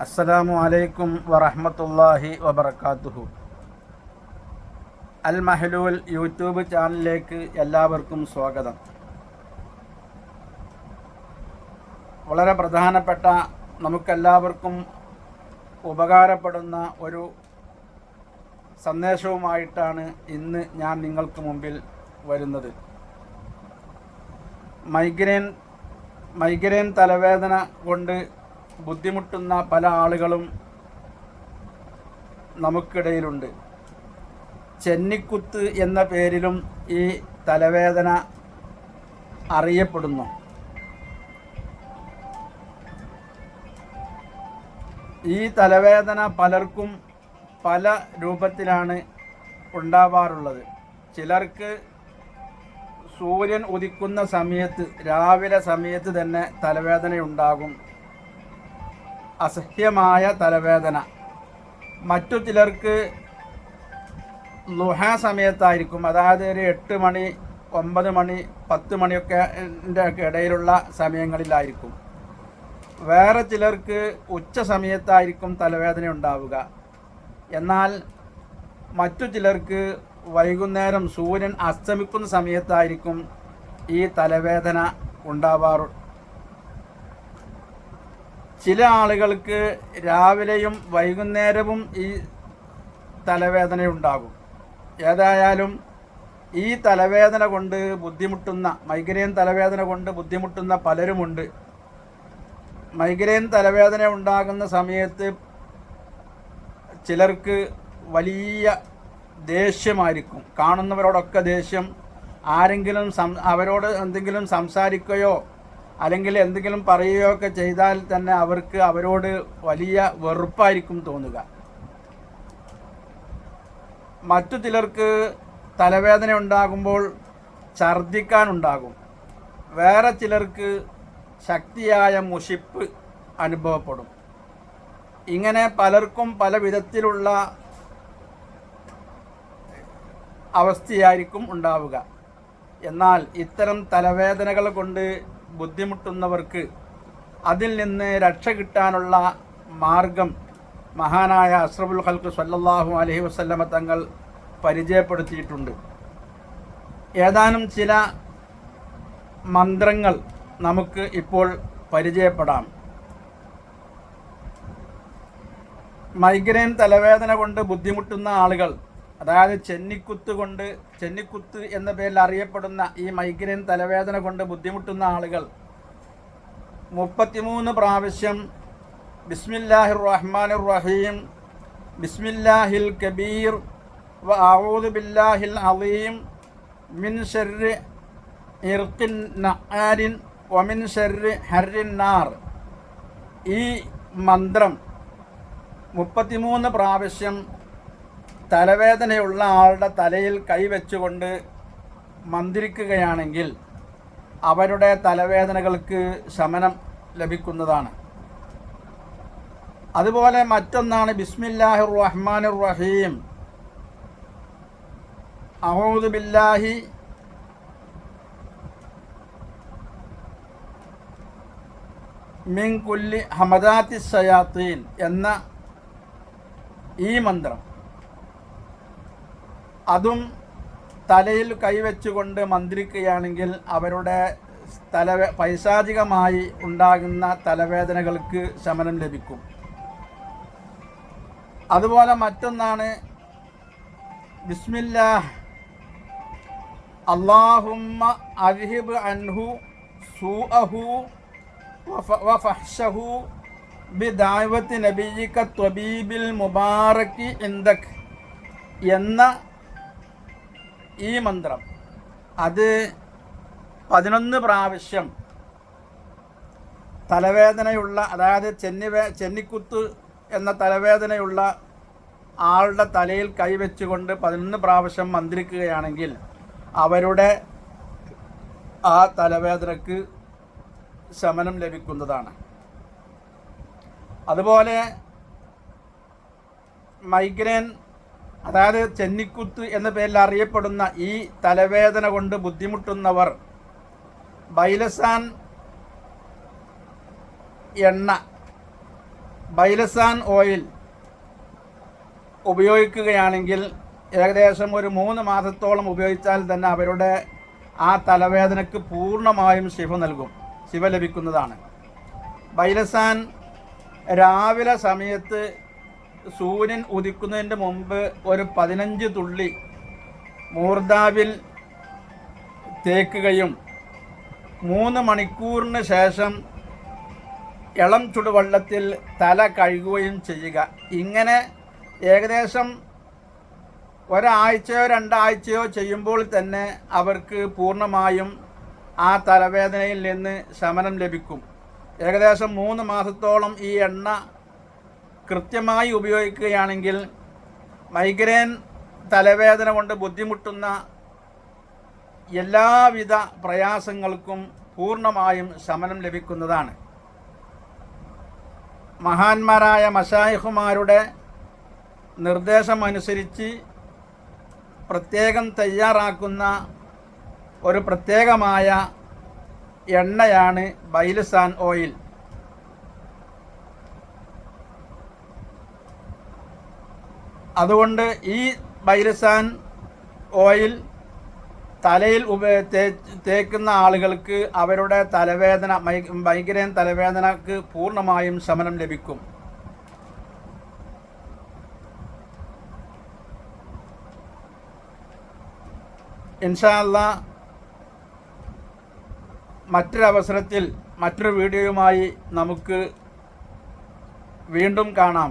അസ്സലാമു അലൈക്കും വറഹമത്തല്ലാഹി വബർക്കാത്തുഹു അൽ മഹലൂൽ യൂട്യൂബ് ചാനലിലേക്ക് എല്ലാവർക്കും സ്വാഗതം. വളരെ പ്രധാനപ്പെട്ട നമുക്കെല്ലാവർക്കും ഉപകാരപ്പെടുന്ന ഒരു സന്ദേശവുമായിട്ടാണ് ഇന്ന് ഞാൻ നിങ്ങൾക്ക് മുമ്പിൽ വരുന്നത്. മൈഗ്രെയിൻ മൈഗ്രെയിൻ തലവേദന കൊണ്ട് ബുദ്ധിമുട്ടുന്ന പല ആളുകളും നമുക്കിടയിലുണ്ട്. ചെന്നിക്കുത്ത് എന്ന പേരിലും ഈ തലവേദന അറിയപ്പെടുന്നു. ഈ തലവേദന പലർക്കും പല രൂപത്തിലാണ് ഉണ്ടാവാറുള്ളത്. ചിലർക്ക് സൂര്യൻ ഉദിക്കുന്ന സമയത്ത് രാവിലെ സമയത്ത് തന്നെ തലവേദന ഉണ്ടാകും അസഹ്യമായ തലവേദന. മറ്റു ചിലർക്ക് ലുഹ സമയത്തായിരിക്കും. അതായത് ഒരു എട്ട് മണി ഒമ്പത് മണി പത്ത് മണിയൊക്കെ ഇടയിലുള്ള സമയങ്ങളിലായിരിക്കും. വേറെ ചിലർക്ക് ഉച്ച സമയത്തായിരിക്കും തലവേദന ഉണ്ടാവുക. എന്നാൽ മറ്റു ചിലർക്ക് വൈകുന്നേരം സൂര്യൻ അസ്തമിക്കുന്ന സമയത്തായിരിക്കും ഈ തലവേദന ഉണ്ടാവാറ് ചില ആളുകൾക്ക് രാവിലെയും വൈകുന്നേരവും ഈ തലവേദന ഉണ്ടാകും ഏതായാലും ഈ തലവേദന കൊണ്ട് ബുദ്ധിമുട്ടുന്ന മൈഗ്രെയിൻ തലവേദന കൊണ്ട് ബുദ്ധിമുട്ടുന്ന പലരുമുണ്ട്. മൈഗ്രെയിൻ തലവേദന ഉണ്ടാകുന്ന സമയത്ത് ചിലർക്ക് വലിയ ദേഷ്യമായിരിക്കും. കാണുന്നവരോടൊക്കെ ദേഷ്യം. ആരെങ്കിലും അവരോട് എന്തെങ്കിലും സംസാരിക്കുകയോ അല്ലെങ്കിൽ എന്തെങ്കിലും പറയുകയോ ഒക്കെ ചെയ്താൽ തന്നെ അവർക്ക് അവരോട് വലിയ വെറുപ്പായിരിക്കും തോന്നുക. മറ്റു ചിലർക്ക് തലവേദന ഉണ്ടാകുമ്പോൾ ഛർദിക്കാനുണ്ടാകും വേറെ ചിലർക്ക് ശക്തിയായ മുഷിപ്പ് അനുഭവപ്പെടും. ഇങ്ങനെ പലർക്കും പല വിധത്തിലുള്ള അവസ്ഥയായിരിക്കും ഉണ്ടാവുക. എന്നാൽ ഇത്തരം തലവേദനകൾ കൊണ്ട് ബുദ്ധിമുട്ടുന്നവർക്ക് അതിൽ നിന്ന് രക്ഷ കിട്ടാനുള്ള മാർഗം മഹാനായ അസ്രബുൽ ഖൽക്ക് സല്ലാഹു അലഹി വസല്ലമ തങ്ങൾ പരിചയപ്പെടുത്തിയിട്ടുണ്ട്. ഏതാനും ചില മന്ത്രങ്ങൾ നമുക്ക് ഇപ്പോൾ പരിചയപ്പെടാം. മൈഗ്രെയിൻ തലവേദന കൊണ്ട് ബുദ്ധിമുട്ടുന്ന ആളുകൾ അതായത് ചെന്നിക്കുത്ത് കൊണ്ട് ചെന്നിക്കുത്ത് എന്ന പേരിൽ അറിയപ്പെടുന്ന ഈ മൈഗ്രെയിൻ തലവേദന കൊണ്ട് ബുദ്ധിമുട്ടുന്ന ആളുകൾ മുപ്പത്തിമൂന്ന് പ്രാവശ്യം ബിസ്മില്ലാഹിർ റഹ്മാൻ റഹീം ബിസ്മില്ലാഹിൽ കബീർ ഔദു ബില്ലാഹിൽ അലീം മിൻ ഷെറ് ഇർക്കിൻ നആരിൻ വമിൻ ഷെറ് ഹർരിൻ നാർ. ഈ മന്ത്രം മുപ്പത്തിമൂന്ന് പ്രാവശ്യം തലവേദനയുള്ള ആളുടെ തലയിൽ കൈവച്ചുകൊണ്ട് മന്ത്രിക്കുകയാണെങ്കിൽ അവരുടെ തലവേദനകൾക്ക് ശമനം ലഭിക്കുന്നതാണ്. അതുപോലെ മറ്റൊന്നാണ് ബിസ്മില്ലാഹിർ റഹ്മാൻ റഹീം അഹൂദ് ബില്ലാഹി മിൻ കുല്ലി ഹമദാത്തി സയാത്തീൻ എന്ന ഈ മന്ത്രം. അതും തലയിൽ കൈവച്ചുകൊണ്ട് മന്ത്രിക്കുകയാണെങ്കിൽ അവരുടെ തല പൈശാചികമായി ഉണ്ടാകുന്ന തലവേദനകൾക്ക് ശമനം ലഭിക്കും. അതുപോലെ മറ്റൊന്നാണ് ബിസ്മില്ല അള്ളാഹുമ്മ അർഹിബ് അൻഹു സൂഅഹു വഫഹ്ഷഹു ബിദാവത്തി നബീക്ക ത്വബീബിൽ മുബാറക്കി ഇന്ദക് എന്ന ഈ മന്ത്രം. അത് പതിനൊന്ന് പ്രാവശ്യം തലവേദനയുള്ള അതായത് ചെന്നിവേ ചെന്നിക്കുത്ത് എന്ന തലവേദനയുള്ള ആളുടെ തലയിൽ കൈവച്ചുകൊണ്ട് പതിനൊന്ന് പ്രാവശ്യം മന്ത്രിക്കുകയാണെങ്കിൽ അവരുടെ ആ തലവേദനക്ക് ശമനം ലഭിക്കുന്നതാണ്. അതുപോലെ മൈഗ്രെയിൻ അതായത് ചെന്നിക്കുത്ത് എന്ന പേരിൽ അറിയപ്പെടുന്ന ഈ തലവേദന കൊണ്ട് ബുദ്ധിമുട്ടുന്നവർ ബൈലസാൻ എണ്ണ ബൈലസാൻ ഓയിൽ ഉപയോഗിക്കുകയാണെങ്കിൽ ഏകദേശം ഒരു മൂന്ന് മാസത്തോളം ഉപയോഗിച്ചാൽ തന്നെ അവരുടെ ആ തലവേദനയ്ക്ക് പൂർണമായും ശിവ നൽകും ശിവ ലഭിക്കുന്നതാണ്. ബൈലസാൻ രാവിലെ സമയത്ത് സൂര്യൻ ഉദിക്കുന്നതിന്റെ മുമ്പ് ഒരു പതിനഞ്ച് തുള്ളി മൂർദാവിൽ തേക്കുകയും മൂന്ന് മണിക്കൂറിന് ശേഷം ഇളം ചുടുവെള്ളത്തിൽ തല കഴുകുകയും ചെയ്യുക. ഇങ്ങനെ ഏകദേശം ഒരാഴ്ചയോ രണ്ടാഴ്ചയോ ചെയ്യുമ്പോൾ തന്നെ അവർക്ക് പൂർണമായും ആ തലവേദനയിൽ നിന്ന് ശമനം ലഭിക്കും. ഏകദേശം മൂന്ന് മാസത്തോളം ഈ എണ്ണ കൃത്യമായി ഉപയോഗിക്കുകയാണെങ്കിൽ മൈഗ്രെയിൻ തലവേദന കൊണ്ട് ബുദ്ധിമുട്ടുന്ന എല്ലാവിധ പ്രയാസങ്ങൾക്കും പൂർണമായും ശമനം ലഭിക്കുന്നതാണ്. മഹാന്മാരായ മഷായിഹുമാരുടെ നിർദ്ദേശമനുസരിച്ച് പ്രത്യേകം തയ്യാറാക്കുന്ന ഒരു പ്രത്യേകമായ എണ്ണയാണ് ബൈലസാൻ ഓയിൽ. അതുകൊണ്ട് ഈ ബൈരസാൻ ഓയിൽ തലയിൽ ഉപ തേക്കുന്ന ആളുകൾക്ക് അവരുടെ തലവേദന മൈഗ്രൈൻ തലവേദനക്ക് പൂർണമായും ശമനം ലഭിക്കും. ഇൻഷാല്ല മറ്റൊരവസരത്തിൽ മറ്റൊരു വീഡിയോയുമായി നമുക്ക് വീണ്ടും കാണാം.